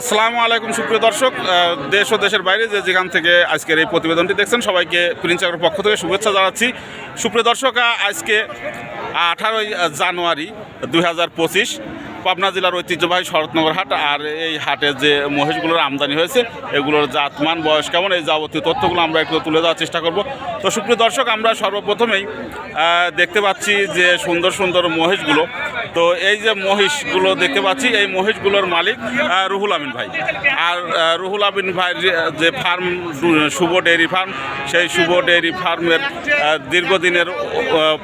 আসসালামু আলাইকুম সুপ্রিয় দর্শক দেশ ও দেশের বাইরে যে যেখান থেকে আজকের এই প্রতিবেদনটি দেখছেন, সবাইকে প্রিন্স চাকরের পক্ষ থেকে শুভেচ্ছা জানাচ্ছি। সুপ্রিয় দর্শক আজকে আঠারোই জানুয়ারি দুই হাজার পঁচিশ পাবনা জেলার ঐতিহ্যবাহী শরৎনগর হাট আর এই হাটে যে মহিষগুলোর আমদানি হয়েছে, এগুলোর জাতমান, বয়স কেমন, এই যাবতীয় তথ্যগুলো আমরা একটু তুলে দেওয়ার চেষ্টা করব। তো সুপ্রিয় দর্শক, আমরা সর্বপ্রথমেই দেখতে পাচ্ছি যে সুন্দর সুন্দর মহিষগুলো। তো এই যে মহিষগুলো দেখতে পাচ্ছি, এই মহিষগুলোর মালিক রুহুল আমিন ভাই। আর রুহুল আমিন ভাইয়ের যে ফার্ম, শুভ ডেয়ারি ফার্ম, সেই শুভ ডেয়ারি ফার্মের দীর্ঘদিনের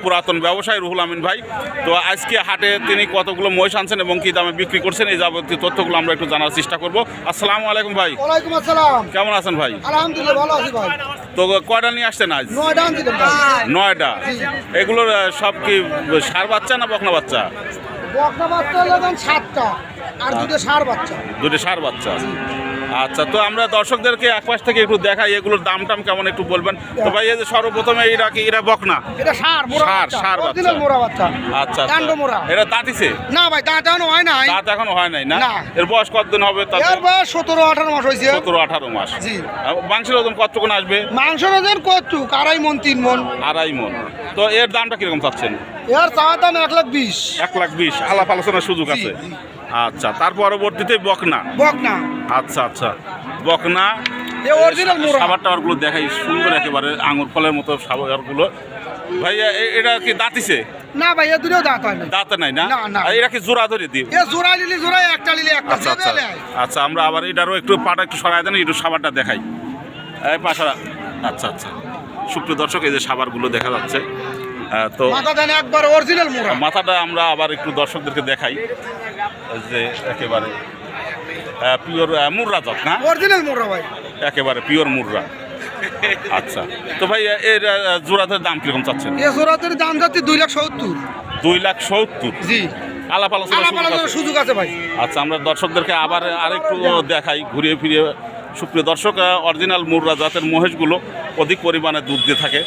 পুরাতন ব্যবসায়ী রুহুল আমিন ভাই। তো আজকে হাটে তিনি কতগুলো মহিষ আনছেন এবং কী দামে বিক্রি করছেন এই যাবতীয় তথ্যগুলো আমরা একটু জানার চেষ্টা করব। আসসালামু আলাইকুম ভাই। ওয়ালাইকুম আসসালাম। কেমন আছেন ভাই? আলহামদুলিল্লাহ ভালো আছি ভাই। তো কয়টা নিয়ে আসছেন আজ? নয়টা এগুলোর সব কি সার বাচ্চা না বকনা বাচ্চা? বকনা বাচ্চা হলো এখন সাতটা আর দুটো ষাঁড় বাচ্চা। দুটো সার বাচ্চা। আচ্ছা তো আমরা দর্শকদেরকে এক পাশ থেকে একটু দেখাই এগুলোর দাম টাম কেমন একটু বলবেন? তো ভাই এই যে সর্বপ্রথমে এরা কি? এরা বকনা? এটা ষাঁড় মোরা ষাঁড়, বাচ্চা ষাঁড়। মোরা বাচ্চা আচ্ছা কাণ্ড মোরা আচ্ছা এটা দাঁতিছে না ভাই দাঁত এখনও হয় নাই। দাঁত এখনও হয় নাই না? না। এর বয়স কতদিন হবে তাতে? এর বয়স সতেরো আঠারো মাস হয়েছে। সতেরো আঠারো মাস। জি। মাংসের ওজন কতক্ষণ আসবে? মাংসের ওজন কচু আড়াই মন তিন মন। আড়াই মন। তো এর দামটা কীরকম চাচ্ছেন? এর চাওয়া দাম এক লাখ বিশ। এক লাখ বিশ। আলাপ আলোচনার সুযোগ আছে। আচ্ছা তার পরবর্তীতে বকনা। বকনা। আচ্ছা আচ্ছা বকনা। সাবার টাবারগুলো দেখাই সুন্দর একেবারে আঙুর ফলের মতো সাবারগুলো। ভাইয়া এটা কি দাঁতিছে না ভাই এ দুটো দাঁত হয় না দাঁতে নাই না? এরা কি জোড়া ধরে দিই এ জোড়া নিলি জোড়া একটা নিলি একটা আচ্ছা আচ্ছা। আচ্ছা আমরা আবার এটারও একটু পাটা একটু সরাই দেন একটু সাবারটা দেখাই। এই পাশা আচ্ছা আচ্ছা। সুপ্রিয় দর্শক এই যে সাবারগুলো দেখা যাচ্ছে। তো মাথা একবার অরিজিনাল মোরা মাথাটা আমরা আবার একটু দর্শকদেরকে দেখাই। যে একেবারে পিওর মুররা জাত না? অরিজিনাল মোরা ভাই। একেবারে পিওর মুররা। আচ্ছা তো ভাই এর আহ, জোড়াদের দাম কীরকম চাচ্ছেন? এ জোড়াদের দাম যাচ্ছে দুই লাখ সত্তর। দুই লাখ সত্তর? জি। আলাপ আলোচনার আছে। সুযোগ আছে ভাই। আচ্ছা আমরা দর্শকদেরকে আবার আরেকটু দেখাই ঘুরিয়ে ফিরিয়ে। সুপ্রিয় দর্শক অরিজিনাল মুররা জাতের মহিষগুলো অধিক পরিমাণে দুধ দিয়ে থাকে।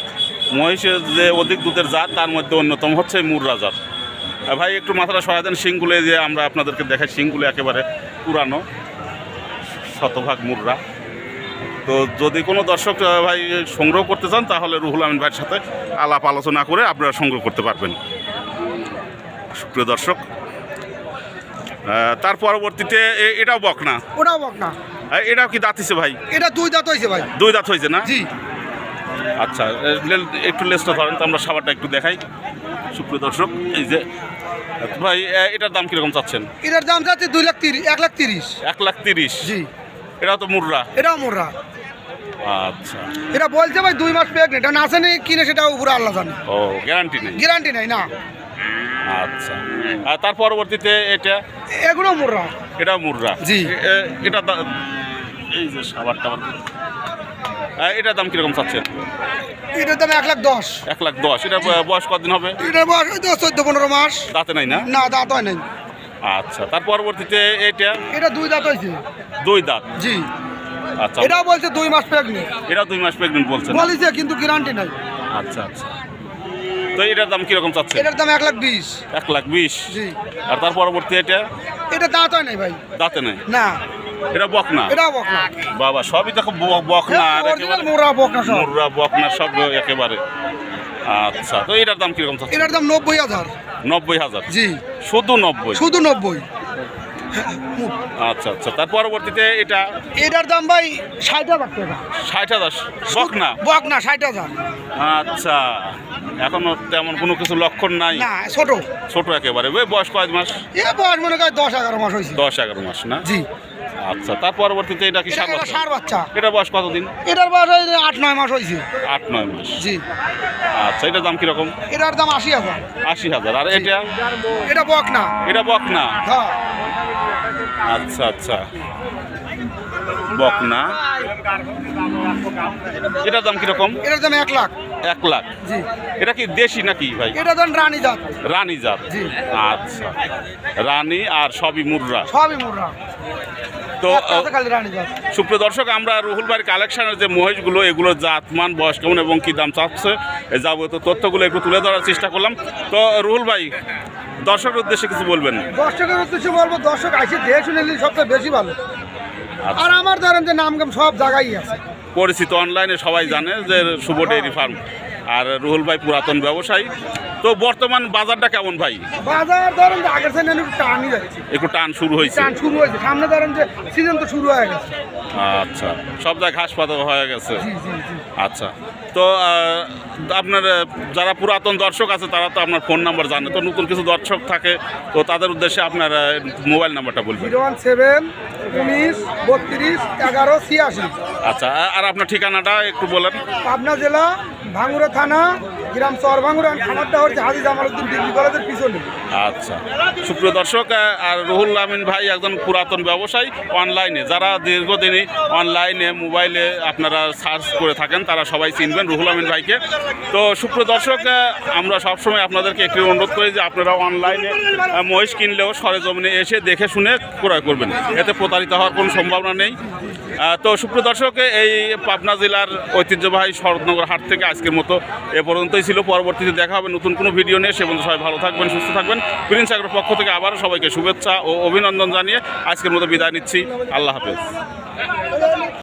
মহিষের যে অধিক দুধের জাত তার মধ্যে অন্যতম হচ্ছে মুররা জাত ভাই একটু মাথাটা সরাই দেন শিংগুলো যে আমরা আপনাদেরকে দেখাই শিংগুলো একেবারে পুরানো শতভাগ মুররা। তো যদি কোনো দর্শক ভাই সংগ্রহ করতে চান তাহলে রুহুল আমিন ভাইয়ের সাথে আলাপ আলোচনা করে আপনারা সংগ্রহ করতে পারবেন। সুপ্রিয় দর্শক তার পরবর্তীতে এটাও বকনা। ওটাও বক না এটাও কি দাঁত হয়েছে ভাই? এটা দুই দাঁত হয়েছে ভাই। দুই দাঁত হয়েছে না? জি। আচ্ছা একটু লেসটা ধরেন তো আমরা সাবারটা একটু দেখাই। সুপ্রিয় দর্শক এই যে ভাই এটার দাম কীরকম চাচ্ছেন? এটার দাম চাচ্ছে দুই লাখ তিরিশ এক লাখ তিরিশ। এক লাখ তিরিশ? জি। এটাও তো মুররা? এটাও মোররা। আচ্ছা। এটা বলছে ভাই দুই মাস প্রেগনেন্ট এটা নাচে নেই কিনে সেটা উপরে আল্লাহ জানে। ও গ্যারান্টি নেই? গ্যারান্টি নাই না। আচ্ছা। আর তার পরবর্তীতে এটা? এগুলো মোররা। এটাও মুররা? জি। এটা এই যে সাবার টাবার আহ, এটার দাম কীরকম চাচ্ছেন? এটার দাম এক লাখ দশ। এক লাখ দশ। এটা বয়স কতদিন হবে? এটার বয়স হয়তো চোদ্দ পনেরো মাস। দাঁতে নাই না? না দাঁত হয় নাই। আচ্ছা তার পরবর্তীতে এটা এটা দুই দাঁত হয়েছে। দুই দাঁত? জি। আচ্ছা। এটাও বলছে দুই মাস প্রেগনেন্ট এটা দুই মাস প্রেগনেন্ট বলছেন বলিছে কিন্তু গ্যারান্টি নাই। আচ্ছা আচ্ছা। তো এটার দাম কীরকম চাচ্ছে এটার দাম এক লাখ বিশ। এক লাখ বিশ? জি। আর তার পরবর্তী এটা? এটা দাঁত হয় নাই ভাই। দাঁতে নেই? না। এটা বকনা। এটা বক না বাবা সবই দেখো বকনা একেবারে মোরা বক না সব। মুরা বকনা সব একেবারে। আচ্ছা তো এটার দাম কীরকম এটার দাম নব্বই হাজার। নব্বই হাজার। জি। শুধু নব্বই? শুধু নব্বই। আচ্ছা আচ্ছা। তার পরবর্তীতে এটা? এটার দাম ভাই ষাট হাজার টাকা। ষাট হাজার? বকনা? বক না ষাট হাজার। আচ্ছা। এখনও তেমন কোনো কিছু লক্ষণ নাই? না ছোট। ছোট একেবারে। ওই বয়স কয়েক মাস? এ বয়স মনে করেন দশ এগারো মাস হয়েছে। দশ এগারো মাস না? জি। আচ্ছা তার পরবর্তীতে এটা কি একটা বাচ্চা? এটা বয়স কতদিন? এটার বয়স আট নয় মাস হয়েছে। আট নয় মাস। জি। আচ্ছা এটার দাম কীরকম? এটার দাম আশি হাজার। আশি হাজার। আর এটা? এটা বক না এটা বক না হ্যাঁ। আচ্ছা আচ্ছা। বকনা। এটার দাম কীরকম? এটার দাম এক লাখ। এক লাখ। জি। এটা কি দেশি নাকি ভাই? এটা ধরেন রানী জাত। রানী জাত। জি। আচ্ছা। রানী আর সবই মুররা সবই মোররা তো সুপ্রিয় দর্শক আমরা রুহুল ভাইয়ের কালেকশনের যে মহিষগুলো এগুলোর জাতমান বয়স কেমন এবং কী দাম চাচ্ছে যাবতীয় তথ্যগুলো একটু তুলে ধরার চেষ্টা করলাম। তো রুহুল ভাই দর্শকের উদ্দেশ্যে কিছু বলবেন? দর্শকের উদ্দেশ্যে বলব দর্শক আসে দেখে শুনে নিলে সবচেয়ে বেশি ভালো। আচ্ছা। আর আমার ধরেন যে নাম গাম সব জায়গায় আছে। পরিচিত অনলাইনে সবাই জানে যে শুভ ডেয়ারি ফার্ম। আর রুহুল ভাই পুরাতন ব্যবসায়ী। তো বর্তমান বাজারটা কেমন ভাই? বাজার ধরেন আগের সাইড একটু টানই যাচ্ছে। একটু টান শুরু হয়েছে। টান শুরু হয়েছে। সামনে ধরেন যে সিজন তো শুরু হয়ে গেছে। আচ্ছা সব জায়গায় ঘাস পাতা হয়ে গেছে। আচ্ছা তো আপনার যারা পুরাতন দর্শক আছে তারা তো আপনার ফোন নাম্বার জানে। তো নতুন কিছু দর্শক থাকে তো তাদের উদ্দেশ্যে আপনার মোবাইল নাম্বারটা বলবেন। জিরো ওয়ান সেভেন উনিশ বত্রিশ এগারো ছিয়াশি। আচ্ছা আর আপনার ঠিকানাটা একটু বলেন। পাবনা জেলা ভাঙ্গুরা থানা, গ্রাম চর ভাঙ্গুরা খামারটা হচ্ছে হাজি জামালউদ্দিন ডিগ্রি কলেজের পিছনে। আচ্ছা। সুপ্রিয় দর্শক আর রুহুল আমিন ভাই একজন পুরাতন ব্যবসায়ী অনলাইনে। যারা দীর্ঘদিনই অনলাইনে, মোবাইলে আপনারা সার্চ করে থাকেন, তারা সবাই চিনবেন রুহুল আমিন ভাইকে। তো সুপ্রিয় দর্শক আমরা সবসময় আপনাদেরকে একটি অনুরোধ করি যে আপনারা অনলাইনে মহিষ কিনলেও সরেজমিনে এসে দেখে শুনে ক্রয় করবেন। এতে প্রতারিত হওয়ার কোনো সম্ভাবনা নেই। তো সুপ্রিয় দর্শক, এই পাবনা জেলার ঐতিহ্যবাহী শরৎনগর হাট থেকে আজকের মতো এ পর্যন্তই ছিল। পরবর্তীতে দেখা হবে নতুন কোনো ভিডিও নিয়ে। সে বন্ধু সবাই ভালো থাকবেন, সুস্থ থাকবেন। প্রিন্স সাগরের পক্ষ থেকে আবারও সবাইকে শুভেচ্ছা ও অভিনন্দন জানিয়ে আজকের মতো বিদায় নিচ্ছি। আল্লাহ হাফেজ।